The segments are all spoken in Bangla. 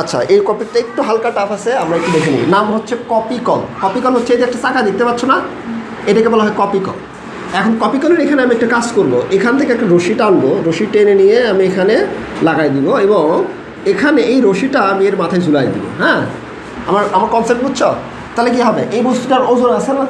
আচ্ছা এই কপিটা একটু হালকা টাফ আছে, আমরা একটু দেখে নিই। নাম হচ্ছে কপিকল কপিকল হচ্ছে এই যে একটা চাকা, দেখতে পাচ্ছ না? এটাকে বলা হয় কপিকল এখন কপিকলের এখানে আমি একটা কাজ করব। এখান থেকে একটা রশি টানবো, রশি টেনে নিয়ে আমি এখানে লাগাই দিব এবং এখানে এই রশিটা আমি এর মাথায় ঝুলাই দিব হ্যাঁ? আমার আমার কনসেপ্ট বুঝছ? তাহলে কী হবে? এই বস্তুটার ওজন আছে না?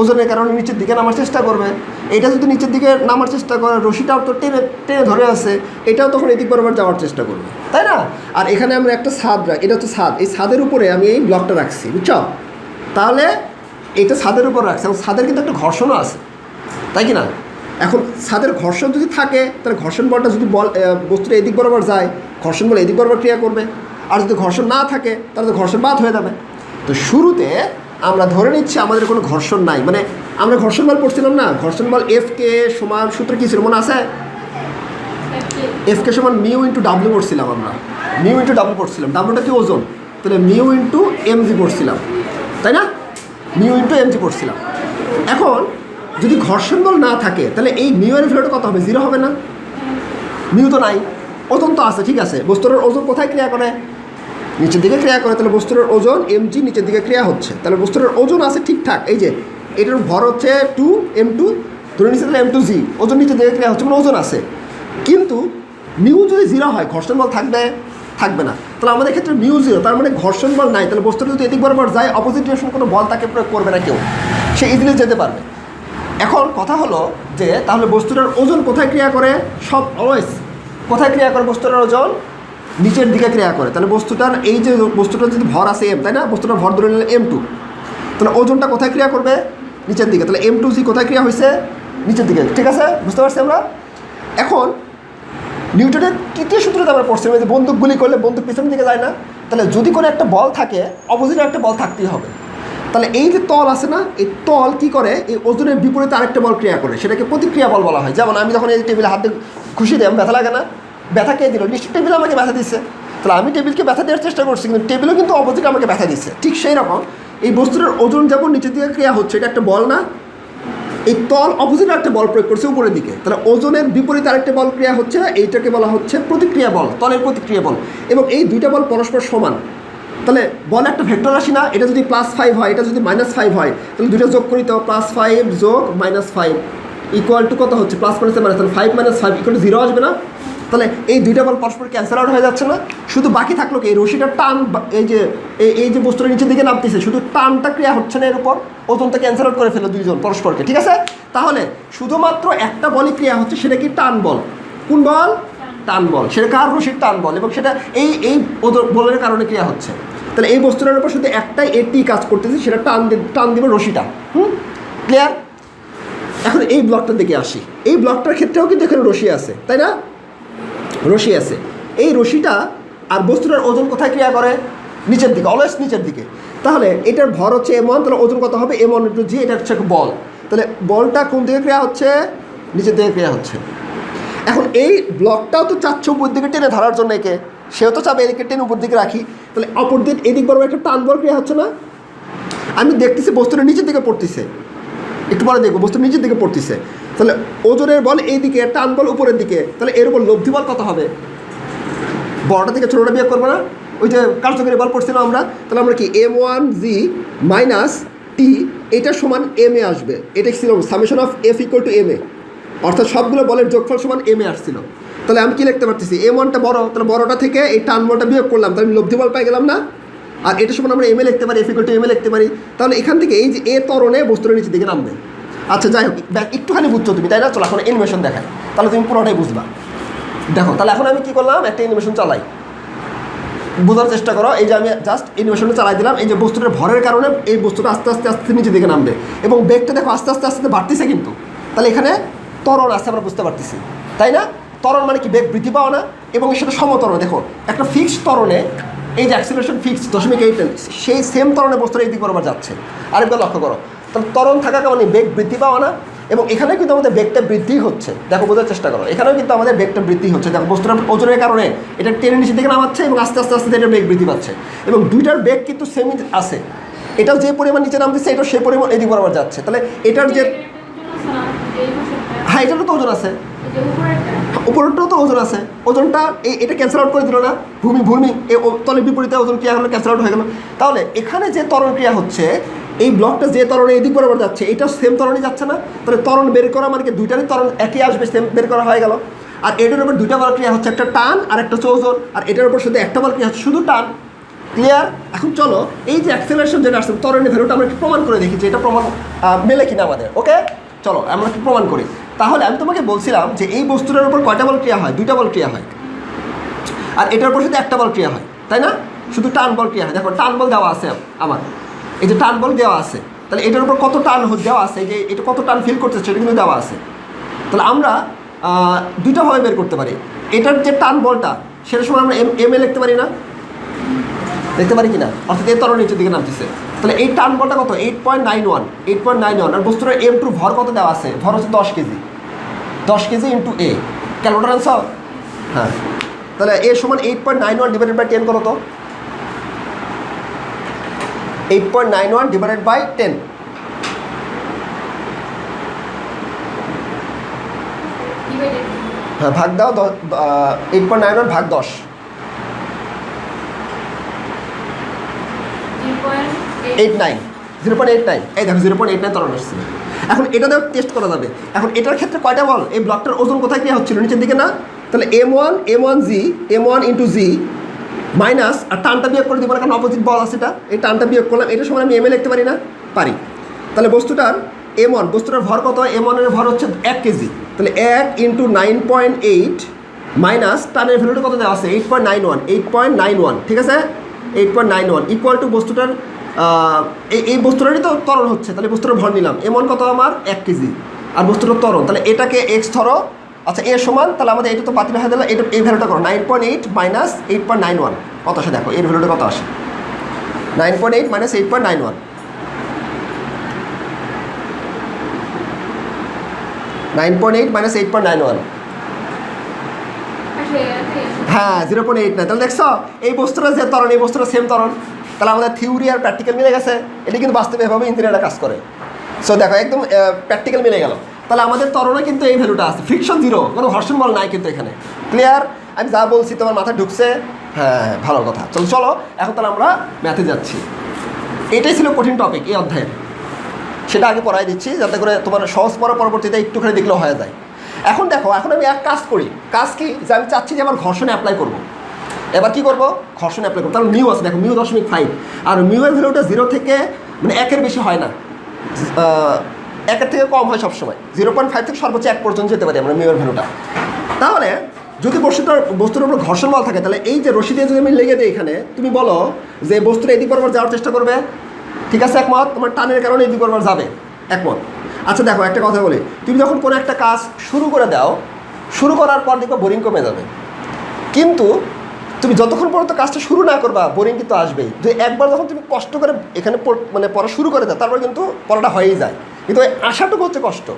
ওজনের কারণে নিচের দিকে নামার চেষ্টা করবে। এটা যদি নিচের দিকে নামার চেষ্টা করে রশিটাও তো টেনে টেনে ধরে আছে, এটাও তখন এদিক বরাবর যাওয়ার চেষ্টা করবে। তাই না? আর এখানে আমরা একটা ছাদ রাখ, এটা হচ্ছে ছাদ। এই ছাদের উপরে আমি এই ব্লকটা রাখছি, বুঝছ? তাহলে এটা ছাদের উপর রাখছি, এবং ছাদের কিন্তু একটা ঘর্ষণও আছে, তাই কি না এখন ছাদের ঘর্ষণ যদি থাকে, তাহলে ঘর্ষণ বলটা যদি বল বস্তুটা এদিক বরাবর যায়, ঘর্ষণ বল এদিক বরাবর ক্রিয়া করবে। আর যদি ঘর্ষণ না থাকে, তাহলে তো ঘর্ষণ বাদ হয়ে যাবে। তো শুরুতে আমরা ধরে নিচ্ছি আমাদের কোনো ঘর্ষণ নাই। মানে আমরা ঘর্ষণ বল পড়ছিলাম না? ঘর্ষণ বল এফ কে সমান সূত্র কী ছিল? মনে আছে? এফ কে সমান মিউ ইন্টু ডাব্লিউ পড়ছিলাম আমরা। মিউ ইন্টু ডাব্লিউ পড়ছিলাম। ডাব্লিউটা কি ওজন? তাহলে মিউ ইন্টু এম জি পড়ছিলাম। তাই না? মিউ ইন্টু এম জি পড়ছিলাম। এখন যদি ঘর্ষণ বল না থাকে, তাহলে এই মিউ এর ভ্যালুটা কত হবে? জিরো হবে না? মিউ তো নাই। ওজন তো আছে, ঠিক আছে। বস্তুর ওজন কোথায় ক্রিয়া করে? নিচের দিকে ক্রিয়া করে, তাহলে বস্তুর ওজন এম জি নিচের দিকে ক্রিয়া হচ্ছে। তাহলে বস্তুর ওজন আছে ঠিকঠাক, এই যে, এটার ভর হচ্ছে টু এম টু ধরে নিচ্ছে তাহলে এম টু জি ওজন নিচের দিকে ক্রিয়া হচ্ছে মানে ওজন আছে। কিন্তু মিউ যদি জিরো হয়, ঘর্ষণ বল থাকবে থাকবে না। তাহলে আমাদের ক্ষেত্রে মিউ জিরো তার মানে ঘর্ষণ বল নাই, তাহলে বস্তুটা যদি এদিক বরাবর যায় অপোজিট ডিরেকশন কোনো বল তাকে প্রয়োগ করবে না কেউ। সে ইজিলি যেতে পারবে। এখন কথা হলো যে, তাহলে বস্তুটার ওজন কোথায় ক্রিয়া করে? সব অলওয়েজ কোথায় ক্রিয়া করে বস্তুটার ওজন? নিচের দিকে ক্রিয়া করে। তাহলে বস্তুটার এই যে বস্তুটার যদি ভর আছে এম তাই না? বস্তুটার ভর ধরে নিলে এম টু তাহলে ওজনটা কোথায় ক্রিয়া করবে? নিচের দিকে। তাহলে এম টু জি কোথায় ক্রিয়া হয়েছে নিচের দিকে। ঠিক আছে? বুঝতে পারছি আমরা? এখন, নিউটনের তৃতীয় সূত্রতে আমরা পড়ছিলাম যে বন্দুক গুলি করলে বন্দুক পিছনের দিকে যায় না, তাহলে যদি কোনো একটা বল থাকে অপোজিটে একটা বল থাকতেই হবে। তাহলে এই যে তল আছে না, এই তল কি করে? এই ওজনের বিপরীতে আরেকটা বল ক্রিয়া করে। সেটাকে প্রতিক্রিয়া বল বলা হয়। যেমন আমি যখন এই টেবিলে হাতে খুশি দিই ব্যথা লাগে না। ব্যথা কে দিল। নিশ্চয়ই টেবিল আমাকে ব্যথা দিচ্ছে তাহলে আমি টেবিলকে ব্যথা দেওয়ার চেষ্টা করছি, কিন্তু টেবিলও কিন্তু অপোজিট আমাকে ব্যথা দিচ্ছে ঠিক সেই রকম এই বস্তুটার ওজন যেমন নিচের দিকে ক্রিয়া হচ্ছে, এটা একটা বল না। এই তল অপোজিট একটা বল প্রয়োগ করছে উপরের দিকে। তাহলে ওজনের বিপরীতে আরেকটা বল ক্রিয়া হচ্ছে, এইটাকে বলা হচ্ছে প্রতিক্রিয়া বল, তলের প্রতিক্রিয়া বল। এবং এই দুইটা বল পরস্পর সমান। তাহলে বল একটা ভেক্টর রাশি না, এটা যদি প্লাস ফাইভ হয়, এটা যদি মাইনাস ফাইভ হয়, তাহলে দুইটা যোগ করি তো প্লাস ফাইভ যোগ মাইনাস ফাইভ ইকুয়াল টু কত হচ্ছে? প্লাস মাইনাস মাইনাস তাহলে five minus five equal to zero আসবে না। তাহলে এই দুইটা বল পরস্পর ক্যান্সেল আউট হয়ে যাচ্ছে না? শুধু বাকি থাকল কি? এই রশিটার টান এই যে এই যে বস্তুটা নিচের দিকে নামতেছে, শুধু টানটা ক্রিয়া হচ্ছে না এর উপর? ওজনটা ক্যান্সেল আউট করে ফেলো দুইজন পরস্পরকে, ঠিক আছে? তাহলে শুধুমাত্র একটা বলই ক্রিয়া হচ্ছে, সেটা কি টান বল? কোন বল? টান বল। সেটা কার রশির টান বল? এবং সেটা এই এই বলের কারণে ক্রিয়া হচ্ছে। তাহলে এই বস্তুটার উপর শুধু একটাই এটি কাজ করতেছে, সেটা টান টান দিবে রশিটা। হুম? ক্লিয়ার? এখন এই ব্লকটার দিকে আসি। এই ব্লকটার ক্ষেত্রেও কিন্তু এখানে রশি আছে, তাই না? রশি আছে। এই রশিটা আর বস্তুটার ওজন কোথায় ক্রিয়া করে? নিচের দিকে অলওয়েজ নিচের দিকে। তাহলে এটার ভর হচ্ছে এম তাহলে ওজন কত হবে? এম ওয়ান ইন্টু জি এটা হচ্ছে বল। তাহলে বলটা কোন দিকে ক্রিয়া হচ্ছে? নিচের দিকে ক্রিয়া হচ্ছে। এখন এই ব্লকটাও তো চাচ্ছে উপর দিকে টেনে ধরার জন্য একে। সেও তো চাবে এদিকে টেনে উপর দিকে রাখি। তাহলে অপর দিক, এদিক বরাবর একটা টান বল ক্রিয়া হচ্ছে না? আমি দেখতেছি বস্তুটা নিচের দিকে পড়তেছে। একটু পরে দেখব বস্তু নিচের দিকে পড়তেছে। তাহলে ওজনের বল এই দিকে টান বল উপরের দিকে। তাহলে এর উপর লব্ধি বল কত হবে? বড়টা থেকে ছোটোটা বিয়োগ করব না? ওই যে কার্যকরী বল পড়ছিলাম আমরা, তাহলে আমরা কি M one G minus T, এটা সমান এম এ আসবে। এটা ছিল? Summation of F equal to M A. অর্থাৎ সবগুলো বলের যোগফল সমান এম এ আসছিল। তাহলে আমি কি লিখতে পারতেছি? এম ওয়ানটা বড়, তাহলে বড়টা থেকে এই টান বলটা বিয়োগ করলাম, তাহলে আমি লব্ধি বল পাই গেলাম না? আর এটা সমান আমরা এম এ লিখতে পারি F equal to M A লিখতে পারি। তাহলে এখান থেকে এই যে এ তরণে বস্তুটা নিচের দিকে নামবে। আচ্ছা যাই হোক একটুখানি বুঝছ তুমি, তাই না? চলো, এখন অ্যানিমেশন দেখাই। তাহলে তুমি পুরোটাই বুঝবা। দেখো, তাহলে এখন আমি কি করলাম? একটা অ্যানিমেশন চালাই। বোঝার চেষ্টা করো, এই যে আমি জাস্ট অ্যানিমেশনটা চালাই দিলাম, এই যে বস্তুটার ভরের কারণে এই বস্তুটা আস্তে আস্তে আস্তে নিচে দিকে নামবে। এবং বেগটা দেখো আস্তে আস্তে আস্তে বাড়তেছে কিন্তু। তাহলে এখানে তরণ আছে, আমরা বুঝতে পারতেছি। তাই না? ত্বরণ মানে কি? বেগ বৃদ্ধি পাওয়া না, এবং সেটা সমতরণ। দেখো, একটা ফিক্সড ত্বরণে এই যে অ্যাক্সিলারেশন ফিক্স দশমিক এইট সেই সেম ত্বরণে বস্তুটা এই দিক বরাবর যাচ্ছে। আরেকবার লক্ষ্য করো তাহলে ত্বরণ থাকা মানে বেগ বৃদ্ধি পাওয়া না এবং এখানে কিন্তু আমাদের বেগটা বৃদ্ধি হচ্ছে। দেখো বোঝার চেষ্টা করো এখানেও কিন্তু আমাদের বেগটা বৃদ্ধি হচ্ছে। দেখো বস্তুটার ওজনের কারণে এটা টেনে নিচে দিকে নামাচ্ছে এবং আস্তে আস্তে আস্তে এটা বেগ বৃদ্ধি পাচ্ছে। এবং দুইটার বেগ কিন্তু সেমই আছে। এটাও যে পরিমাণ নিচে নামতেছে এটাও সেই পরিমাণ এদিক বরাবর যাচ্ছে। তাহলে এটার যে হ্যাঁ এটারও তো ওজন আছে। উপরটাও তো ওজন আছে। ওজনটা এই এটা ক্যান্সেল আউট করে দিল না। ভূমি ভূমি তলের বিপরীতে ওজন ক্রিয়া হলো ক্যান্সেল আউট হয়ে গেল। তাহলে এখানে যে ত্বরণ ক্রিয়া হচ্ছে, এই ব্লকটা যে ত্বরণে এদিক বরাবর যাচ্ছে, এটা সেম ত্বরণে যাচ্ছে না? তাহলে তরণ বের করা মানে কি? দুইটারই তরণ একই আসবে সেম বের করা হয়ে গেল। আর এটার উপর দুইটা বল ক্রিয়া হচ্ছে, একটা টান আর একটা হচ্ছে ওজন। আর এটার উপর শুধু একটা বল ক্রিয়া হচ্ছে, শুধু টান। ক্লিয়ার এখন চলো, এই যে অ্যাক্সেলারেশন যেটা আসছে, তরণের ভ্যালুটা আমরা একটু প্রমাণ করে দেখি যে এটা প্রমাণ মেলে কিনা আমাদের ওকে চলো, আমরা একটু প্রমাণ করি। তাহলে আমি তোমাকে বলছিলাম যে এই বস্তুটার উপর কয়টা বল ক্রিয়া হয়? দুইটা বল ক্রিয়া হয়। আর এটার উপর শুধু একটা বল ক্রিয়া হয়, তাই না? শুধু টান বল ক্রিয়া হয়। দেখো, টান বল দেওয়া আছে আমার। এই যে টান বল দেওয়া আছে, তাহলে এটার উপর কত টান দেওয়া আছে? যে এটা কত টান ফিল করতেছে, সেটা কিন্তু দেওয়া আছে। তাহলে আমরা দুইটাভাবে বের করতে পারি। এটার যে টান বলটা সেটার সময় আমরা এম এম এ লিখতে পারি না? দেখতে পারি কিনা? অর্থাৎ এই তরল নিচের দিকে নামতেছে। তাহলে এই টান বলটা কত? Eight point nine one eight point nine one আর বস্তুটার এম টু ভর কত দেওয়া আছে? ভর হচ্ছে দশ কেজি। দশ কেজি ইন্টু এ ক্যালোটার আনসার হ্যাঁ। তাহলে এ সমান eight point nine one divided by ten করো তো eight point nine one divided by ten হ্যাঁ ভাগ দাও এইট পয়েন্ট নাইন ওয়ান ভাগ দশ। Eight nine zero point eight nine এই দেখো জিরো পয়েন্ট এইট নাইন তরণ আসছে। এখন এটা দেখো টেস্ট করা যাবে। এখন এটার ক্ষেত্রে কয়টা বল এই ব্লকটার ওজন কোথায় ক্রিয়া হচ্ছিল? নিচের দিকে না? তাহলে M one M one G M one into G minus আর টানটা বিয়োগ করে দিব না, কারণ অপোজিট বল আছে এটা। এই টানটা বিয়োগ করলাম, এটার সময় আমি এম এ লিখতে পারি না? পারি। তাহলে বস্তুটার এম ওয়ান বস্তুটার ভর কত? এম ওয়ানের ভর হচ্ছে এক কেজি। তাহলে এক into nine point eight minus টানের ভ্যালুটা কত দেওয়া আছে? Eight point nine one eight point nine one ঠিক আছে? Eight point nine one equal to বস্তুটার এই বস্তুটারই তো ত্বরণ হচ্ছে তাহলে বস্তুটার ভর নিলাম। এমন কত আমার? এক কেজি। আর বস্তুটার ত্বরণ তাহলে এটাকে এক্স ধরো আচ্ছা এর সমান তাহলে আমাদের এটা তো বাতিল হয়ে গেল এটা এই ভ্যালুটা করো nine point eight minus eight point nine one কত আসে দেখো এর ভ্যালুটা কত আসে? Nine point eight minus eight point nine one nine point eight minus eight point nine one হ্যাঁ জিরো পয়েন্ট এইট নাইন তাহলে দেখছ এই বস্তুটা যে তরণ এই বস্তুটা সেম তরণ তাহলে আমাদের থিওরি আর প্র্যাকটিক্যাল মিলে গেছে। এটা কিন্তু বাস্তবে এভাবে ইঞ্জিনিয়াররা কাজ করে। সো দেখো, একদম প্র্যাকটিক্যাল মিলে গেল। তাহলে আমাদের তরণে কিন্তু এই ভ্যালুটা আছে। ফ্রিকশন জিরো কোনো ঘর্ষণ বল নাই কিন্তু এখানে। ক্লিয়ার আমি যা বলছি, তোমার মাথায় ঢুকছে। হ্যাঁ ভালো কথা। চলো চলো, এখন তাহলে আমরা ম্যাথে যাচ্ছি। এটাই ছিল কঠিন টপিক এই অধ্যায়ের সেটা আগে পড়াই দিচ্ছি, যাতে করে তোমার সহজ পড়া পরবর্তীতে একটুখানি দেখলেও হয়ে যায়। এখন দেখো, এখন আমি এক কাজ করি। কাজ কি? যে আমি চাচ্ছি যে আমার ঘর্ষণে অ্যাপ্লাই করব। এবার কি করব? ঘর্ষণ অ্যাপ্লাই করব। তাহলে মিউ আছে, দেখো মিউ দশমিক ফাইভ আর মিউ এর ভ্যালুটা জিরো থেকে মানে একের বেশি হয় না। একের থেকে কম হয় সবসময়। জিরো পয়েন্ট ফাইভ থেকে সর্বোচ্চ এক পর্যন্ত যেতে পারি আমরা মিউ এর ভ্যালুটা তাহলে, যদি বস্তুটার, বস্তুর উপর ঘর্ষণ বল থাকে, তাহলে এই যে রশি দিয়ে যদি আমি লেগে দিই এখানে, তুমি বলো যে বস্তুটা এদিক বরাবর যাওয়ার চেষ্টা করবে। ঠিক আছে, একমত? তোমার টানের কারণে এদিক বরাবর যাবে। একমত? আচ্ছা দেখো, একটা কথা বলি। তুমি যখন কোনো একটা কাজ শুরু করে দাও, শুরু করার পর দেখবে বোরিং কমে যাবে। কিন্তু তুমি যতক্ষণ পর্যন্ত কাজটা শুরু না করবা বোরিং কিন্তু আসবেই। যে একবার যখন তুমি কষ্ট করে এখানে মানে পড়া শুরু করে দাও, তারপর কিন্তু পড়াটা হয়েই যায়। কিন্তু আশাটুকু হচ্ছে কষ্ট।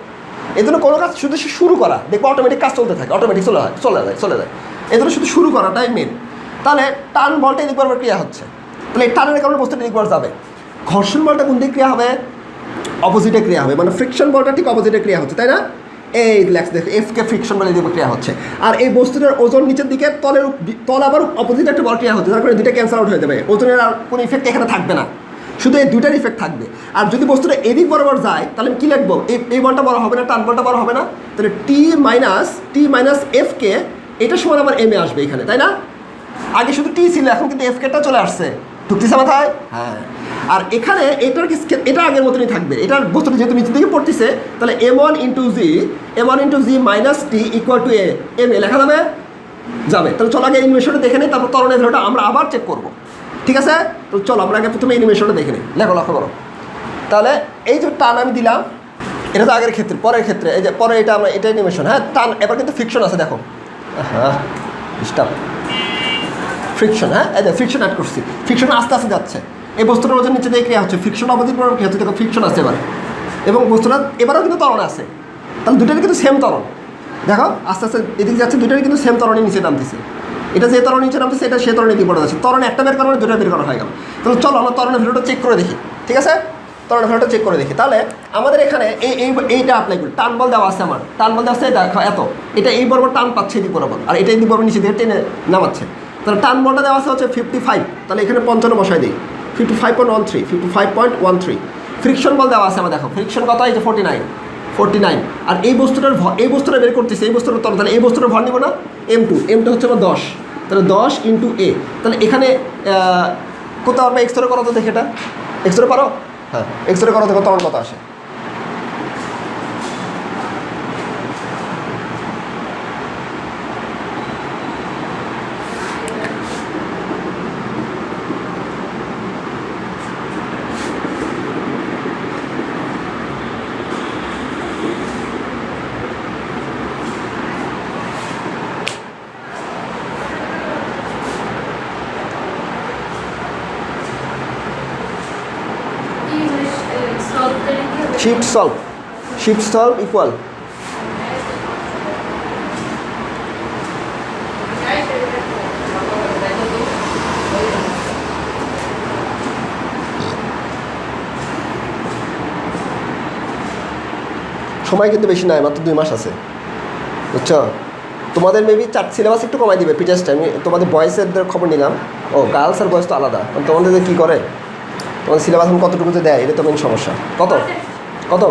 এই জন্য কোনো কাজ শুধু শুরু করা, দেখব অটোমেটিক কাজ চলতে থাকে অটোমেটিক চলে হয়, চলে যায় চলে যায়। এই জন্য শুধু শুরু করাটাই মেন তাহলে টান বলটা এদিক বরাবর ক্রিয়া হচ্ছে। তাহলে এই টানের কারণে বস্তুটা এদিক যাবে। ঘর্ষণ বলটা কোন দিকে ক্রিয়া হবে? অপোজিটে ক্রিয়া হবে। মানে ফ্রিকশন বলটা ঠিক অপোজিটে ক্রিয়া হচ্ছে, তাই না? এই লেক্স দেখো এফকে ফ্রিকশন বলে দিয়ে ক্রিয়া হচ্ছে। আর এই বস্তুটার ওজন নিচের দিকে, তলের তল আবার অপোজিট একটা বল ক্রিয়া হচ্ছে, যার কারণে দুইটা ক্যান্সেল আউট হয়ে যাবে। ওজনের আর কোনো ইফেক্ট এখানে থাকবে না। শুধু এই দুইটার ইফেক্ট থাকবে। আর যদি বস্তুটা এদিক বরাবর যায়, তাহলে আমি কী লিখব? এই বলটা বড় হবে না, টান বলটা বড় হবে না। তাহলে টি মাইনাস টি মাইনাস এফকে এটা সমান আমার এম এ আসবে এখানে, তাই না? আগে শুধু টি ছিল, এখন কিন্তু এফকেটা চলে আসছে। ঢুকতেছে মাথায়? হ্যাঁ। আর এখানে এটার এটা আগের মতনই থাকবে। এটার বস্তুটা যেহেতু নিচের দিকে পড়তেছে, তাহলে M one into G M one into G minus T equal to A M A লেখা যাবে? যাবে। তাহলে চলো আগে অ্যানিমেশনটা দেখে নিই, তারপর তরণের ভ্যালুটা আমরা আবার চেক করব। ঠিক আছে? তো চলো, আমরা আগে প্রথমে অ্যানিমেশনটা দেখে নিই। লেখো, লক্ষ্য করো। তাহলে এই যে টান আমি দিলাম, এটা তো আগের ক্ষেত্রে, পরের ক্ষেত্রে, এই যে পরে এটা আমরা এটা অ্যানিমেশন হ্যাঁ টান, এবার কিন্তু ফিকশন আছে, দেখো। হ্যাঁ স্টাপ ফ্রিকশন হ্যাঁ এই যে ফ্রিকশন অ্যাড করছি। ফ্রিকশন আস্তে আস্তে যাচ্ছে। এই বস্তুটার ওজন নিচে দিয়ে ক্রিয়া হচ্ছে। ফ্রিকশন অপোজিট বরাবর ক্রিয়া হচ্ছে দেখো ফ্রিকশন আছে এবার। এবং বস্তুটা এবারও কিন্তু ত্বরণ আছে। তাহলে দুটোরই কিন্তু সেম তরণ দেখো, আস্তে আস্তে এদিকে যাচ্ছে দুটোরই কিন্তু সেম ত্বরণই নিচে নামতেছে। এটা যে ত্বরণ নিচে নামতেছে, এটা সে ত্বরণে কি পড়ে যাচ্ছে। ত্বরণ একটা বের করা দুটো বের করা হয়ে গেল। তাহলে চলো আমরা তরণের ভিডিওটা চেক করে দেখি। ঠিক আছে? ত্বরণের ভ্যালুটা চেক করে দেখি। তাহলে আমাদের এখানে এই এই, এইটা অ্যাপ্লাই করি। টান বল দেওয়া আছে আমার। টান বল দেওয়া আছে দেখো, এত। এটা এই বরাবর টান পাচ্ছে এদিক বরাবর। আর এটা এদিক বরাবর নিচে দিয়ে টেনে নামাচ্ছে। তাহলে টান বলটা দেওয়া আছে হচ্ছে ফিফটি ফাইভ তাহলে এখানে পঞ্চান্ন বসাই দিই। Fifty five point one three fifty five point one three friction বল দেওয়া আছে আমার দেখো। ফ্রিকশন কত? এই যে ফোর্টি নাইন ফোর্টি নাইন আর এই বস্তুটার এই বস্তুটা বের করতেছে, এই বস্তুটা তরল তাহলে এই বস্তুটার ভর নিব না? এম টু এমটা হচ্ছে আমার দশ। তাহলে দশ ইন্টু এ তাহলে এখানে কোথাও আমরা এক্সরে করো তো দেখে এটা। এক্সরে পারো? হ্যাঁ। এক্সরে করো কত আমার কত আসে কি সলভ করে কি হবে shift solve shift solve equal সময় কিন্তু বেশি নয় মাত্র দুই মাস আছে। বুঝছ? তোমাদের মেবি চার সিলেবাস একটু কমাই দিবে পিটার্সটা আমি তোমাদের বয়েসের খবর নিলাম। ও গার্লস আর বয়েস তো আলাদা। তোমাদের কী করে? তোমাদের সিলেবাস এখন কতটুকু যে দেয়? এটা তো মেন সমস্যা। কত? কত?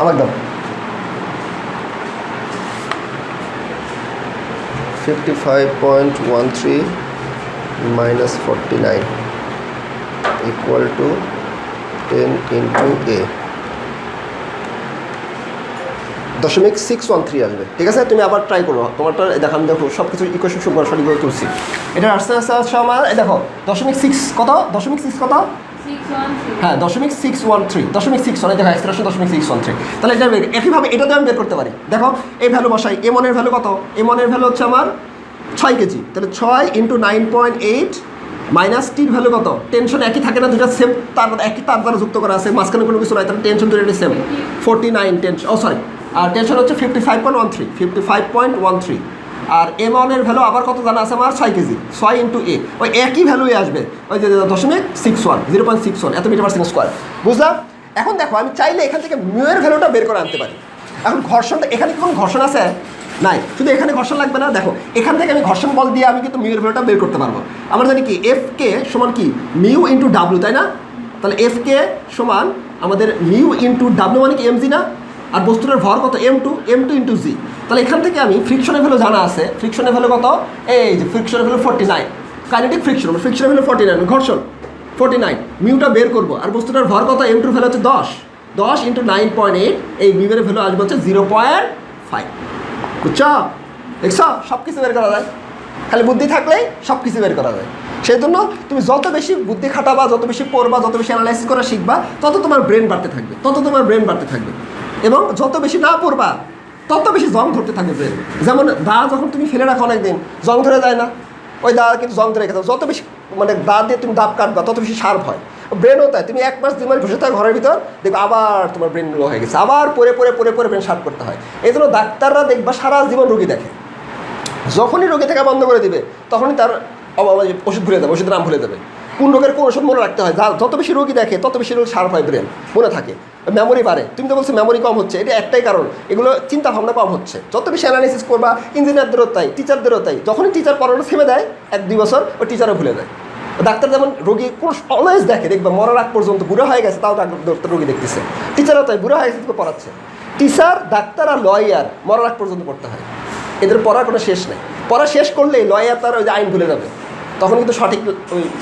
আমার দাম। Fifty five point one three minus forty nine equal to ten into A দশমিক সিক্স ওয়ান থ্রি আসবে। ঠিক আছে, তুমি আবার ট্রাই করো। তোমারটা দেখো আমি দেখো সব কিছু ইকুয়েশন সব সঠিকভাবে তুলছি। এটা আসতে আসতে আসছে আমার দেখো, দশমিক সিক্স কত? দশমিক সিক্স কত? হ্যাঁ দশমিক সিক্স ওয়ান থ্রি দশমিক সিক্স ওয়ান দেখো এক্সপ্রেশন দশমিক সিক্স ওয়ান থ্রি তাহলে এটা একইভাবে এটাতে আমি বের করতে পারি। দেখো এই ভ্যালু বসাই এ মনের ভ্যালু কত? এ মনের ভ্যালু হচ্ছে আমার ছয় কেজি। তাহলে ছয় into nine point eight minus টির ভ্যালু কত? টেনশন একই থাকে না দুটা সেম তার একই তার দ্বারা যুক্ত করা আছে মাঝখানে কোনো কিছু নাই তাহলে টেনশন দুটো সেম ফোরটি নাইন টেনশন ও সরি আর টেনশন হচ্ছে fifty five point one three fifty five point one three আর এম ওয়ানের ভ্যালু আবার কত জানা আছে আমার? ছয় কেজি। ছয় ইন্টু এ ওই একই ভ্যালুই আসবে। ওই যে দশমিক six one zero point six one এত মিটার পার সেকেন্ড স্কোয়ার বুঝলাম এখন দেখো, আমি চাইলে এখান থেকে মিউয়ের ভ্যালুটা বের করে আনতে পারি। এখন ঘর্ষণটা, এখানে কি কোনো ঘর্ষণ আছে? নাই। শুধু এখানে ঘর্ষণ লাগবে না? দেখো, এখান থেকে আমি ঘর্ষণ বল দিয়ে আমি কিন্তু মিউয়ের ভ্যালুটা বের করতে পারব। আমরা জানি কি এফ কে সমান কি? মিউ ইন্টু ডাব্লু তাই না? তাহলে এফ কে সমান আমাদের মিউ ইন্টু ডাব্লু মানে কি এমজি না? আর বস্তুটার ভর কত? M two M two into G তাহলে এখান থেকে আমি ফ্রিকশনের ভ্যালু জানা আছে। ফ্রিকশনের ভ্যালু কত? এই যে ফ্রিকশনের value forty nine kinetic friction ফ্রিকশনের value forty nine ঘর্ষণ ফোর্টি নাইন মিউটা বের করব। আর বস্তুটার ভর কত? এম টু ভ্যালু হচ্ছে দশ। দশ ইন্টু নাইন পয়েন্ট এইট এই মিউয়ের ভ্যালু আসবে হচ্ছে জিরো পয়েন্ট ফাইভ বুঝছ? দেখছ? সব কিছু বের করা যায়। খালি বুদ্ধি থাকলেই সব কিছু বের করা যায়। সেই জন্য তুমি যত বেশি বুদ্ধি খাটাবা, যত বেশি পড়বা, যত বেশি অ্যানালাইসিস করা শিখবা, তত তোমার ব্রেন বাড়তে থাকবে। তত তোমার ব্রেন বাড়তে থাকবে। এবং যত বেশি না পড়বা, তত বেশি জং ধরতে থাকবে ব্রেন। যেমন দা যখন তুমি ফেলে রাখো অনেকদিন, জং ধরে যায় না। ওই দা কিন্তু জং ধরে দাও। যত বেশি মানে দা দিয়ে তুমি দাব কাটবা, তত বেশি শার্প হয়। ব্রেনও তাই। তুমি এক মাস, দুই মাস বসে থাকো ঘরের ভিতর, দেখবে আবার তোমার ব্রেন লো হয়ে গেছে। আবার পরে পরে পরে পরে ব্রেন শার্প করতে হয়। এই জন্য ডাক্তাররা দেখবা সারা জীবন রোগী দেখে। যখনই রোগী থাকা বন্ধ করে দিবে, তখনই তার মানে ওষুধ ভুলে যাবে, ওষুধের নাম ভুলে যাবে। কোন রোগের কোন ওষুধ মনে রাখতে হয়। যা- যত বেশি রোগী দেখে, তত বেশি রোগ শার্প হয় ব্রেন। মনে থাকে। মেমোরি বাড়ে। তুমি তো বলছো মেমোরি কম হচ্ছে। এটা একটাই কারণ। এগুলো চিন্তা ভাবনা কম হচ্ছে। যত বেশি অ্যানালিসিস করবা ইঞ্জিনিয়ারদেরও তাই টিচারদেরও তাই, যখনই টিচার পড়ানো থেমে দেয় এক দুই বছর ওই টিচারও ভুলে যায়। ডাক্তার যেমন রোগী অলওয়েজ দেখে, দেখবে মরার আগ পর্যন্ত বুড়ো হয়ে গেছে, তাও ডাক্তার রোগী দেখতেছে। টিচারও তাই, বুড়ো হয়ে গেছে পড়াচ্ছে। টিচার ডাক্তার আর লয়ার মরার আগ পর্যন্ত পড়তে হয়। এদের পড়ার কোনো শেষ নেই। পড়া শেষ করলেই লয়ার তার ওই যে আইন ভুলে যাবে। তখন কিন্তু সঠিক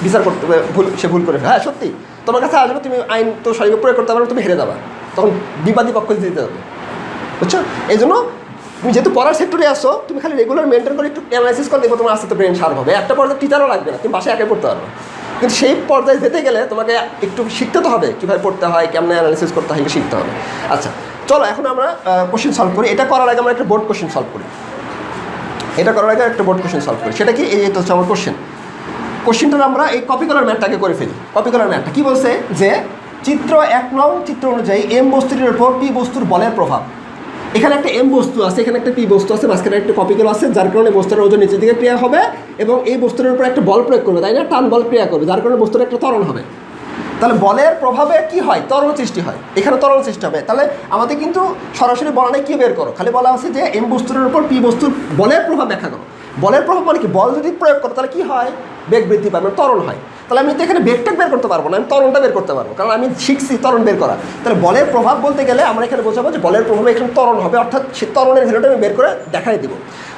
বিচার করতে ভুল, সে ভুল করে হ্যাঁ সত্যি। তোমার কাছে আসবে, তুমি আইন তো সঠিক প্রয়োগ করতে পারবে, তুমি হেরে যাবা। তখন বিবাদী পক্ষ দিতে হবে। বুঝছ? এই জন্য তুমি যেহেতু পড়ার সেক্টরে আসো তুমি খালি রেগুলার মেনটেন করে একটু অ্যানালাইসিস করে দেখো তোমার আস্তে আস্তে ব্রেন শার্প হবে। একটা পর্যায়ে টিচারও লাগবে না, তুমি বাসায় একাই পড়তে পারবে। কিন্তু সেই পর্যায়ে যেতে গেলে তোমাকে একটু শিখতে তো হবে, কীভাবে পড়তে হয়, কেমন অ্যানালাইসিস করতে হয় শিখতে হবে। আচ্ছা চলো এখন আমরা কোশ্চেন সলভ করি। এটা করার আগে আমরা একটা বোর্ড কোশ্চেন সলভ করি। এটা করার আগে একটা বোর্ড কোশ্চেন সলভ করি। সেটা কি? এই তো হচ্ছে আমার কোশ্চেন কোশ্চেনটা আমরা এই কপি করার ম্যাটটাকে করে ফেলি। কপি করার ম্যাটটা কি বলছে? যে চিত্র এক নং চিত্র অনুযায়ী এম বস্তুটির উপর পি বস্তুর বলের প্রভাব। এখানে একটা এম বস্তু আছে, এখানে একটা পি বস্তু আছে, মাঝখানে একটা কপিগুলো আছে, যার কারণে বস্তুর ওজন নিচের দিকে ক্রিয়া হবে এবং এই বস্তুর উপর একটা বল প্রয়োগ করবে, তাই না? টান বল ক্রিয়া করবে, যার কারণে বস্তুর একটা ত্বরণ হবে। তাহলে বলের প্রভাবে কি হয়? তরল সৃষ্টি হয়। এখানে তরল সৃষ্টি হবে। তাহলে আমাদের কিন্তু সরাসরি বলা নেই, কি বের করো? খালি বলা আছে যে এম বস্তুর উপর পি বস্তুর বলের প্রভাব ব্যাখ্যা করো। বলের প্রভাব মানে কি? বল যদি প্রয়োগ করো, তাহলে কি হয়? বেগ বৃদ্ধি পাবে মানে তরল হয়। তাহলে আমি তো এখানে বেগটা বের করতে পারব না, আমি তরলটা বের করতে পারব। কারণ আমি শিখছি তরল বের করা। তাহলে বলের প্রভাব বলতে গেলে আমরা এখানে বোঝাবো যে বলের প্রভাবে এখানে তরল হবে, অর্থাৎ সে তরলের ভ্যালুটা আমি বের করে দেখাই দিব।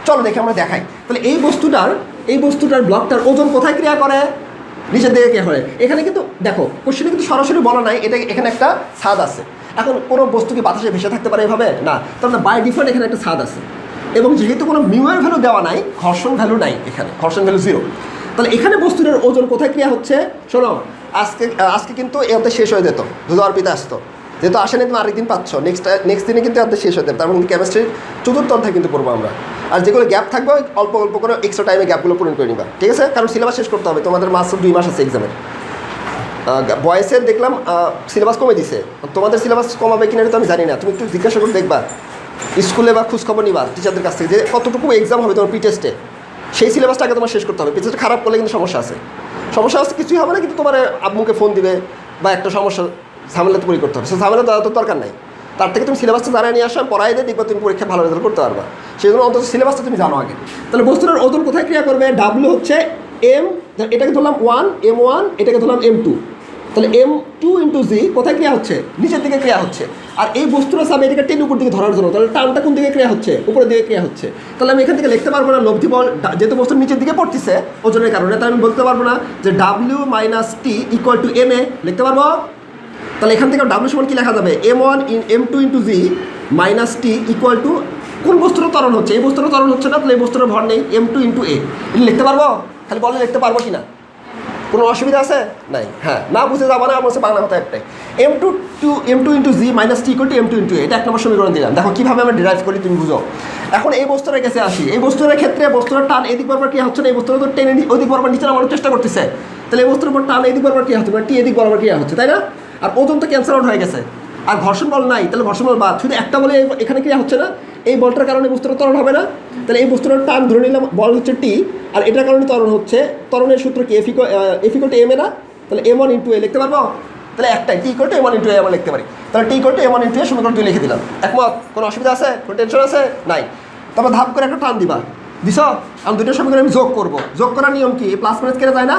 চলো দেখে আমরা দেখাই। তাহলে এই বস্তুটার এই বস্তুটার ব্লকটার ওজন কোথায় ক্রিয়া করে? নিচের দিকে কে হয় এখানে কিন্তু, দেখো কোশ্চেনে কিন্তু সরাসরি বলা নাই, এটা এখানে একটা ছাদ আছে। এখন কোনো বস্তু কি বাতাসে ভেসে থাকতে পারে এভাবে? না। তাহলে বাই ডিফল্ট এখানে একটা ছাদ আছে। এবং যেহেতু কোনো মিউয়ের ভ্যালু দেওয়া নাই, ঘর্ষণ ভ্যালু নাই এখানে, ঘর্ষণ ভ্যালু জিরো তাহলে এখানে বস্তুটার ওজন কোথায় ক্রিয়া হচ্ছে? শোনো, আজকে আজকে কিন্তু এ অর্ধেক শেষ হয়ে যেত যদি অর্পিতে আসতো। যেহেতু আসেনি, তুমি আরেকদিন পাচ্ছ নেক্সট নেক্সট দিনে কিন্তু অর্ধেক শেষ হয়ে যাবে, তার মধ্যে কেমিস্ট্রির চতুর্থ অধ্যায় কিন্তু পড়ব আমরা। আর যেগুলো গ্যাপ থাকবে অল্প অল্প করে এক্সট্রা টাইমে গ্যাপগুলো পূরণ করে নিবা, ঠিক আছে? কারণ সিলেবাস শেষ করতে হবে, তোমাদের মাস দুই মাস আছে এক্সামের বয়েসের দেখলাম সিলেবাস কমে দিছে। তোমাদের সিলেবাস কমাবে কিনা তো আমি জানি না, তুমি একটু জিজ্ঞাসা করে দেখবা। স্কুলে বা খোঁজখবর নিবা টিচারদের কাছ থেকে যে কতটুকু এক্সাম হবে তোমার পি টেস্টে সেই সিলেবাসটা আগে তোমার শেষ করতে হবে। পি খারাপ করলে কিন্তু সমস্যা আছে। সমস্যা আছে কিছুই হবে না, কিন্তু তোমার আব্বুকে ফোন দিবে বা একটা সমস্যা, ঝামেলা তৈরি করতে হবে। সে ঝামেলা তো দরকার নাই। তার থেকে তুমি সিলেবাসটা জানাই নিয়ে আসো পড়াই দিয়ে দেখবা তুমি পরীক্ষা ভালো রেজাল্ট করতে পারবা। সেই জন্য অন্তত সিলেবাসটা তুমি জানো আগে। তাহলে বস্তুটার ওজন কোথায় ক্রিয়া করবে? ডাব্লু হচ্ছে এম এটাকে ধরলাম ওয়ান এম ওয়ান এটাকে ধরলাম এম টু তাহলে এম টু ইন্টু জি কোথায় ক্রিয়া হচ্ছে? নিচের দিকে ক্রিয়া হচ্ছে। আর এই বস্তুটা সামনে এটাকে টেন উপর দিকে ধরার জন্য। তাহলে টানটা কোন দিকে ক্রিয়া হচ্ছে? উপরের দিকে ক্রিয়া হচ্ছে। তাহলে আমি এখান থেকে লিখতে পারব না, লব্ধি বল যেহেতু বস্তু নিচের দিকে পড়তেছে, ওজনের কারণে, তাহলে আমি বলতে পারব না যে W minus T equal to M A লিখতে পারব? তাহলে এখান থেকে ডাব্লিউ সমান কি লেখা যাবে? M one in M two into G minus T equal to কোন বস্তুর ত্বরণ হচ্ছে? এই বস্তুর ত্বরণ হচ্ছে না, তাহলে এই বস্তুর ভর নেই এম টু ইন্টু এ লিখতে পারব? খালি বলে লিখতে পারব কি না কোনো অসুবিধা আছে? নাই। হ্যাঁ না বুঝে যাব না, আমার হচ্ছে বাংলা কথা একটাই। M two two M two into G minus T equal to M two into এটা এক নম্বর সমীকরণ দিলাম। দেখো, কীভাবে আমরা ডিরাইভ করি তুমি বুঝো। এখন এই বস্তুটার কাছে আসি। এই বস্তুটার ক্ষেত্রে বস্তুটার টান এদিক বরাবর কি হচ্ছে না? এই বস্তুটা তো টেনে ওদিক বরাবর নিচে নামানোর চেষ্টা করতেছে। তাহলে এই বস্তুর উপর টান এদিক বরাবর কি হচ্ছে? মানে টি এদিক বরাবর কি হচ্ছে, তাই না? আর ওজন তো ক্যান্সেল আউট হয়ে গেছে। আর ঘর্ষণ বল নাই, তাহলে ঘর্ষণ বল বাদ। শুধু একটা বলে এখানে ক্রিয়া হচ্ছে না? এই বলটার কারণে বস্তুটা ত্বরণ হবে না। তাহলে এই বস্তুটার টান ধরে নিলাম, বল হচ্ছে টি আর এটার কারণে ত্বরণ হচ্ছে, ত্বরণের সূত্র কি এফিকো এফিকো টু এম এ না? তাহলে এম ওয়ান ইন্টু এ লিখতে পারব? তাহলে একটাই T equal M one into A আমরা লিখতে পারি। তাহলে T equal M one into A সমীকরণ তুই লিখে দিলাম। একমত? কোনো অসুবিধা আছে? কোনো টেনশন আছে? নাই। তারপর ধাপ করে একটা টান দিবা। দিছ? আমি দুটো সমীকরণ আমি যোগ করব। যোগ করার নিয়ম কি? প্লাস মাইনাস কেটে যায় না?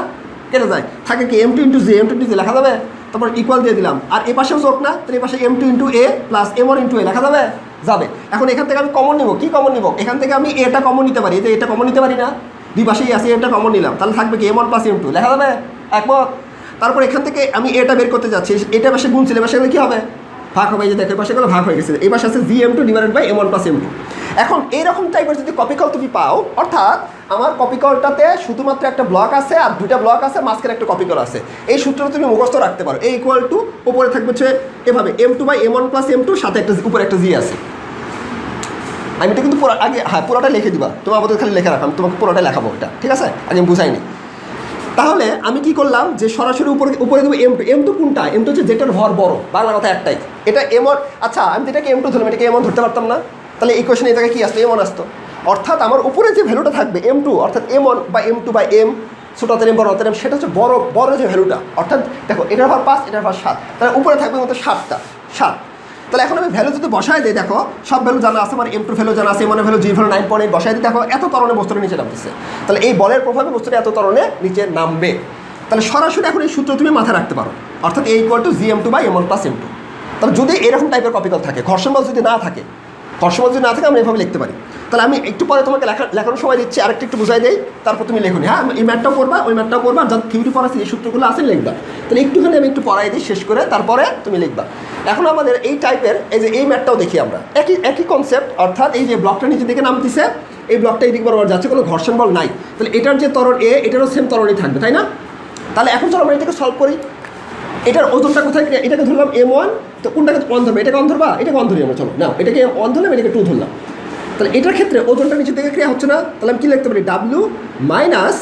কেটে যায়। থাকে কি? M two into G M two into G লেখা যাবে? তারপর ইকুয়াল দিয়ে দিলাম। আর এ পাশেও যোগ না? তাহলে এই পাশে M two into A plus M one into A লেখা যাবে? যাবে। এখন এখান থেকে আমি কমন নিব। কি কমন নিব? এখান থেকে আমি এটা কমন নিতে পারি। যে এটা কমন নিতে পারি না, দুই পাশেই আছে এটা কমন নিলাম। তাহলে থাকবে কি? M one plus M two লেখা যাবে? একমত? তারপর এখান থেকে আমি এটা বের করতে যাচ্ছি। এটা পাশে গুণ ছিল পাশে কী হবে? ভাগ হবে যে দেখো পাশে গেলে ভাগ হয়ে গেছে। এই পাশে আছে G M two divided by M one plus M two এখন এইরকম টাইপের যদি কপি কল তুমি পাও, অর্থাৎ আমার কপি কলটাতে শুধুমাত্র একটা ব্লক আছে আর দুইটা ব্লক আছে, মাঝখানে একটা কপি কল আছে। এই সূত্রটা তুমি মুখস্থ রাখতে পারো। এই ইকুয়াল টু উপরে থাকবে হচ্ছে এভাবে। M two by M one plus M two সাথে একটা উপরে একটা জি আছে। আমি এটা কিন্তু পুরো, আগে হ্যাঁ পুরোটা লিখে দিবা। তোমার আমাদের খালি লেখা রাখো, আমি তোমাকে পুরোটা লেখাবো এটা, ঠিক আছে? আগে আমি বুঝাইনি। তাহলে আমি কি করলাম যে সরাসরি উপরে উপরে দেবো এম টু এম টু কোনটা? এম টু হচ্ছে যেটার ভর বড় বাংলা কথা একটাই। এটা এমন আচ্ছা আমি তো এটাকে এম টু ধরলাম, এটাকে এমন ধরতে পারতাম না। তাহলে এই কোয়েশনে এটাকে কি আসতো? এমন আসতো। অর্থাৎ আমার উপরে যে ভ্যালুটা থাকবে এম টু অর্থাৎ এম ওয়ান বা এম টু বা এম ছোটো এম বড় এম সেটা হচ্ছে বড় বড় যে ভ্যালুটা অর্থাৎ দেখো, এটার ভার পাঁচ, এটার ভার সাত। তাহলে উপরে থাকবে মতো সাতটা, সাত। তাহলে এখন আমি ভ্যালু যদি বসায় দিই, দেখো, সব ভ্যালু জানা আছে আমার এম টু ভ্যালু জানা আছে M value G value nine point বসায় দিই, দেখো, এত তরণে বস্তুটা নিচে নামতেছে। তাহলে এই বলের প্রভাবে বস্তুটা এত তরণে নিচে নামবে। তাহলে সরাসরি এখন এই সূত্র তুমি মাথায় রাখতে পারো। অর্থাৎ এই equal to G M two by M one plus M two তাহলে যদি এরকম টাইপের কপিকল থাকে ঘর্ষণ বল যদি না থাকে ঘর্ষণ বল যদি না থাকে, আমরা এভাবে লিখতে পারি। তাহলে আমি একটু পরে তোমাকে লেখা লেখানোর সময় দিচ্ছি, আরেকটু একটু বুঝাই দেই। তারপর তুমি লেখুনি হ্যাঁ? এই ম্যাটটাও করবা ওই ম্যাটটাও করবা যখন থিওরি পড়াচ্ছি এই সূত্রগুলো আছে, লিখবা। তাহলে একটুখানি আমি একটু পড়াই দিই, শেষ করে তারপরে তুমি লিখবা। এখন আমাদের এই টাইপের এই যে এই ম্যাটটাও দেখি আমরা। একই একই কনসেপ্ট অর্থাৎ এই যে ব্লকটা নিচে দিকে নামতেছে, এই ব্লকটা এদিক বরাবর যাচ্ছে, কোনো ঘর্ষণ বল নাই। তাহলে এটার যে তরণ এ এটারও সেম তরণই থাকবে, তাই না? তাহলে এখন চলো আমরা এটাকে সলভ করি। এটার ওজনটা কোথায় এটাকে ধরলাম এম ওয়ান তো কোনটাকে ওয়ান ধরবে এটাকে ওয়ান ধরবা? এটাকে ওয়ান ধরি আমরা, চলো। না এটাকে ওয়ান ধরলাম, এটাকে টু ধরলাম। তাহলে এটার ক্ষেত্রে ওজনটা নিচে থেকে ক্রিয়া হচ্ছে না। তাহলে আমি কী লিখতে পারি? W minus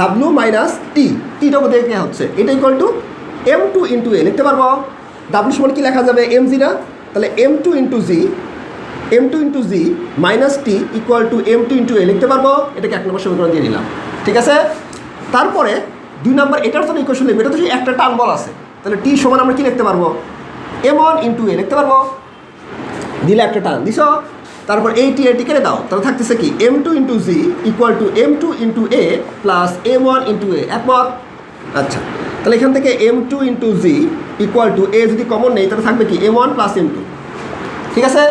W minus T টিটা কোথায় ক্রিয়া হচ্ছে। এটা equal to M two into A লিখতে পারব? ডাব্লু সমান কী লেখা যাবে? এম জি না? তাহলে M two into G M two into G minus T equal to M two into A লিখতে পারব? এটাকে এক নম্বর সমীকরণ দিয়ে নিলাম। ঠিক আছে? তারপরে দুই নম্বর এটার জন্য ইকুয়েশন লিখবে। এটা তো একটা টান বল আছে। তাহলে টি সমান আমরা কী লিখতে পারব? এম ওয়ান ইন্টু এ লিখতে পারব? দিলে একটা টান দিছ? তারপর এই টি এটি কেটে দাও। তাহলে থাকতেছে কি? M two into G equal to M two into A plus M one into A একমত? আচ্ছা। তাহলে এখান থেকে M two into G equal to A যদি কমন নেই, তাহলে থাকবে কি? M one plus M two ঠিক আছে?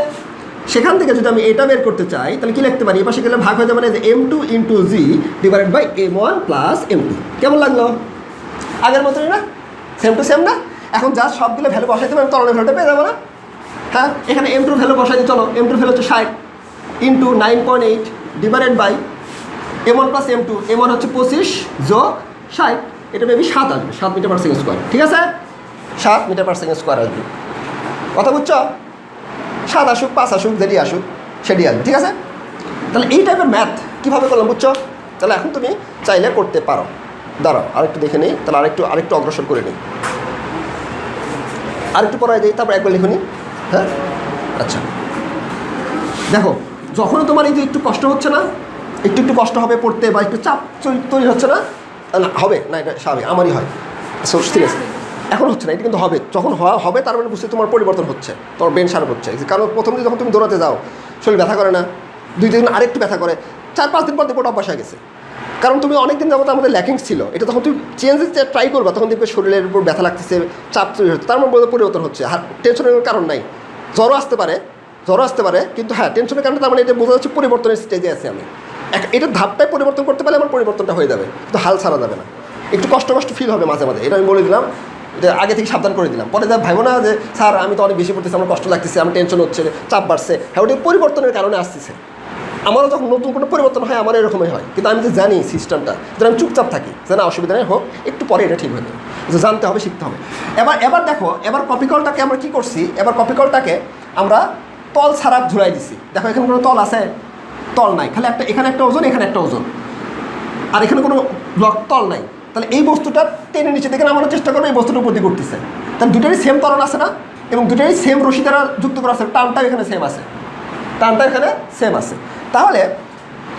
সেখান থেকে যদি আমি এটা বের করতে চাই, তাহলে কি লিখতে পারি? এ পাশে গেলে ভাগ হয়ে যাবে যে M two into G divided by M one plus M two কেমন লাগল? আগের মতনই না? সেম টু সেম না? এখন যা সবগুলো ভ্যালু বসাইতে পারি তরণের ভ্যালুটা পেয়ে যাব না। হ্যাঁ এখানে এম টুর ভ্যালু বসাই চলো। এম টুর ভ্যালু হচ্ছে ষাট into nine point eight divided by M one plus M two M one হচ্ছে পঁচিশ যোগ ষাট। এটা মেবি সাত আসবে, সাত মিটার পার সেকেন্ড স্কোয়ার ঠিক আছে? সাত মিটার পার সেকেন্ড স্কোয়ার আসবে। কথা বুঝছ? সাত আসুক, পাঁচ আসুক, যেটি আসুক, সেটি আসবে। ঠিক আছে? তাহলে এই টাইপের ম্যাথ কীভাবে করলাম বুঝছ? তাহলে এখন তুমি চাইলে করতে পারো। দাঁড়াও, আরেকটু দেখে নিই। তাহলে আরেকটু আরেকটু অগ্রসর করে নিই। আরেকটু পড়ায় দিই তারপর একবার লিখুনি হ্যাঁ? আচ্ছা। দেখো যখন তোমার এই যে একটু কষ্ট হচ্ছে না, একটু একটু কষ্ট হবে পড়তে বা একটু চাপ তৈরি হচ্ছে না না, হবে। না, এটা স্বাভাবিক, আমারই হয়। আছে। এখন হচ্ছে না, এটা কিন্তু হবে। যখন হবে, তার মানে বুঝতে তোমার পরিবর্তন হচ্ছে। তোমার বেন সার হচ্ছে। কারণ প্রথম দিন যখন তুমি দৌড়াতে যাও, শরীর ব্যথা করে না, দুই দিন আরেকটু ব্যথা করে, চার, পাঁচ দিন পর ওটা অভ্যাস হয়ে গেছে। কারণ তুমি অনেক দিন যাবত আমাদের ল্যাকিংস ছিল। এটা তখন তুমি চেঞ্জ ট্রাই করবা, তখন দেখবে শরীরের উপর ব্যথা লাগতেছে, চাপ তৈরি হচ্ছে, তার মধ্যে পরিবর্তন হচ্ছে। আর টেনশনের কারণ নাই। জ্বরও আসতে পারে, জ্বরও আসতে পারে, কিন্তু হ্যাঁ টেনশনের কারণে তার মানে এটা বোঝা যাচ্ছে পরিবর্তনের স্টেজে আছি আমি। এটা ধাপটাই পরিবর্তন করতে পারলে আমার পরিবর্তনটা হয়ে যাবে, কিন্তু হাল ছাড়া যাবে না। একটু কষ্ট কষ্ট ফিল হবে মাঝে মাঝে, এটা আমি বলে দিলাম এটা আগে থেকে সাবধান করে দিলাম। পরে যা ভাইবো না যে, স্যার, আমি তো অনেক বেশি পড়তেছি, আমার কষ্ট লাগতেছে, আমার টেনশন হচ্ছে, চাপ বাড়ছে। হ্যাঁ ওটা পরিবর্তনের কারণে আসতেছে। আমারও যখন নতুন কোনো পরিবর্তন হয় আমার এরকমই হয়। কিন্তু আমি যে জানি সিস্টেমটা যেন আমি চুপচাপ থাকি, যে না, অসুবিধা নেই, হোক, একটু পরে এটা ঠিক হয়ে যাবে। যে জানতে হবে, শিখতে হবে। এবার এবার দেখো, এবার কপিকলটাকে আমরা কি করছি? এবার কপিকলটাকে আমরা তল ছাড়া ঝুলাই দিছি। দেখো, এখানে কোনো তল আছে? তল নাই। খালি একটা, এখানে একটা ওজন, এখানে একটা ওজন। আর এখানে কোনো ব্লক তল নাই। তাহলে এই বস্তুটা টেনে নিচে দেখে নামানোর চেষ্টা করব এই বস্তুটার দিয়ে করতেছে তাহলে দুটারই সেম তরণ আছে না? এবং দুটারই সেম রশি দ্বারা যুক্ত করা আছে। টানটাও এখানে সেম আছে। টানটা এখানে সেম আছে। তাহলে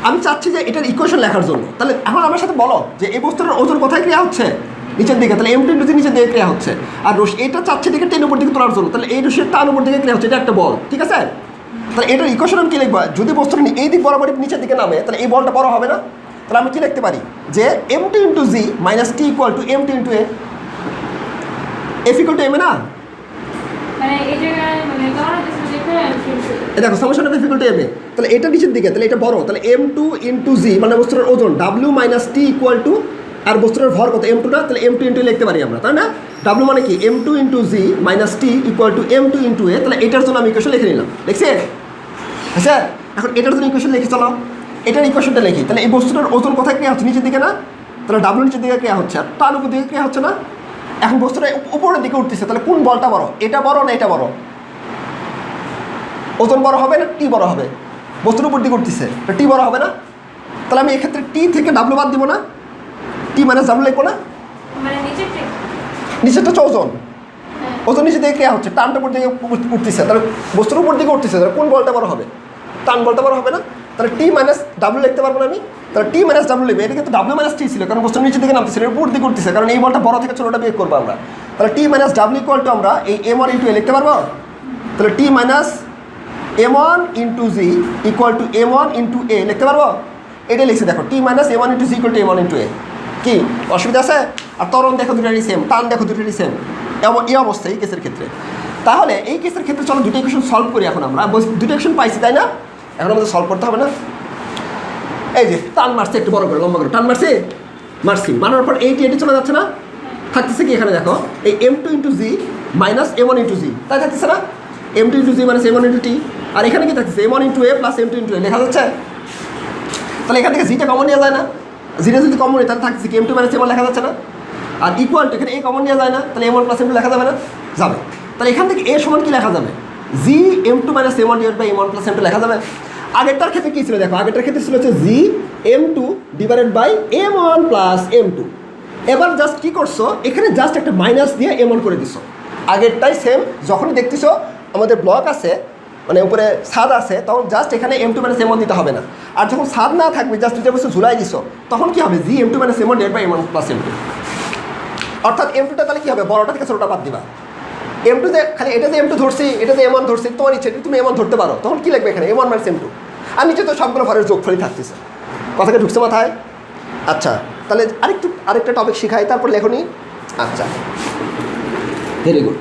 আমি চাচ্ছি যে এটার ইকুয়েশন লেখার জন্য। তাহলে এখন আমার সাথে বলো যে এই বস্তুটার ওজন কোথায় ক্রিয়া হচ্ছে? নিচের দিকে। তাহলে এম টেন নিচের দিকে ক্রিয়া হচ্ছে। আর রশি এটা চাচ্ছে দিকে টেন উপর দিকে তোলার জন্য। তাহলে এই রশির টান উপর দিকে ক্রিয়া হচ্ছে। এটা একটা বল, ঠিক আছে? তাহলে এটার ইকুয়েশন আমি কি লিখব? যদি বস্তুটা এই দিক বরাবর নিচের দিকে নামে, তাহলে এই বলটা বড় হবে না? তাহলে আমি কি লিখতে পারি? যে M T into G minus T equal to M T into A F equal to M A না? মানে এই জায়গায় মানে দেখো আমি দেখো সামেশন ডিফিকাল্টি এম এ তাহলে এটা নিচের দিকে, তাহলে এটা বড়। তাহলে এম টু ইন্টু জি মানে বস্তুর ওজন W minus T equal to আর বস্তুর ভর কত? M two? না তাহলে এম টু ইন্টু লিখতে পারি আমরা, তাই না? ডাব্লিউ মানে কি? M two into G minus T equal to M two into A তাহলে এটার জন্য আমি ইকুয়েশন লিখে নিলাম। লিখছে আচ্ছা এখন এটার জন্য ইকুয়েশন লিখে চলো। এটার ইকুয়েশনটা লিখি। তাহলে এই বস্তুটার ওজন কোথায় ক্রিয়া হচ্ছে? নিচের দিকে না? তাহলে ডাব্লিউ নিচের দিকে ক্রিয়া হচ্ছে, আর তার উপর দিকে ক্রিয়া হচ্ছে না? এখন বস্তুটা উপ- উপরের দিকে উঠতেছে, তাহলে কোন বলটা বড়? এটা বড় না এটা বড়? ওজন বড় হবে না টি বড় হবে? বস্তুর উপর দিকে উঠতেছে টি বড় হবে না? তাহলে আমি এক্ষেত্রে টি থেকে ডাব্লু বাদ দিব না? টি মাইনাস ডাব্লু লিখব না? মানে নিচে হচ্ছে ওজন। হ্যাঁ। ওজন নিচে দিকে ক্রিয়া হচ্ছে। টানটা উপর দিকে উঠতেছে। তাহলে বস্তুর উপর দিকে উঠতেছে। তাহলে কোন বলটা বড় হবে? টান বলটা বড় হবে না? তাহলে টি মাইনাস ডাব্লু লিখতে পারব না আমি? তাহলে টি মাইনাস ডাব্লু লিখবে। এটা কিন্তু ডাব্লু মাইনাস টি ছিল কারণ বস্তুর নিচে দিকে নামতেছিল এর উপর দিকে উঠতেছে কারণ এই বলটা বড় থেকে ছোটোটা বিয়োগ করব আমরা। তাহলে T minus W equal to আমরা এই এম ওয়ান ইন্টু এ লিখতে পারব? তাহলে T minus M one into G equal to M one into A লিখতে পারব? এটা লিখছি, দেখো T minus M one into G equal to M one into A কি? অসুবিধা আছে? আর তরণ দেখো দুটারই সেম টান দেখো দুটারই সেম এই অবস্থায়, এই কেসের ক্ষেত্রে। তাহলে, এই কেসের ক্ষেত্রে চলো দুটো ইকুয়েশন সলভ করি এখন আমরা। দুটো ইকুয়েশন পাইছি, তাই না? এখন আমাদের সলভ করতে হবে না? এই যে, টান মারছে, একটু বড় করে, লম্বা করে। টান মারছে? মারছি। মারার পর এইটি এটি চলে যাচ্ছে না? থাকতেছে কি এখানে, দেখো? এই M two into G minus M one into G তাই থাকতেছে না? M two into G minus M one into T আর এখানে কি থাকছে M one into A plus M two into A লেখা যাচ্ছে? তাহলে এখান থেকে জিটা কমন নেওয়া যায় না? জিটা যদি কমন নেই তাহলে থাকতেছে কি? এম টু মাইনাস এম লেখা যাচ্ছে না? আর ইকুয়াল টু এখানে এ কমন নেওয়া যায় না, তাহলে M one plus M two লেখা যাবে না? যাবে। তাহলে এখান থেকে এ সমান কি লেখা যাবে? G M two minus M one divide by M one plus M two লেখা যাবে। আগেরটার ক্ষেত্রে কী ছিল? দেখো, আগেরটার ক্ষেত্রে ছিল হচ্ছে G M two divided by M one plus M two এবার জাস্ট কী করছ? এখানে জাস্ট একটা মাইনাস দিয়ে এম ওয়ান করে দিছো। আগেরটাই সেম যখনই দেখতেছো, আমাদের ব্লক আছে মানে উপরে ছাদ আছে, তখন জাস্ট এখানে এম টু মাইনাস ওয়ান দিতে হবে না। আর যখন ছাদ না থাকবে জাস্ট দুটো বস্তু ঝুলাই দিছো, তখন কি হবে? G M two minus one divide by M plus M two অর্থাৎ এম টুটা তাহলে কি হবে? বড়টা থেকে ছোটোটা বাদ দিবা। এম টু যে খালি এটা যে এম টু ধরছি, এটা যে এম ওয়ান ধরছি, তোমার ইচ্ছে তুমি এম ওয়ান ধরতে পারো। তখন কি লাগবে এখানে? M one minus M two আর নিচে তো সবগুলো ভরের যোগফলই থাকতেছে। কথাকে ঢুকছে মাথায়? আচ্ছা তাহলে আরেকটু আরেকটা টপিক শিখাই, তারপর লেখনি। আচ্ছা। Very good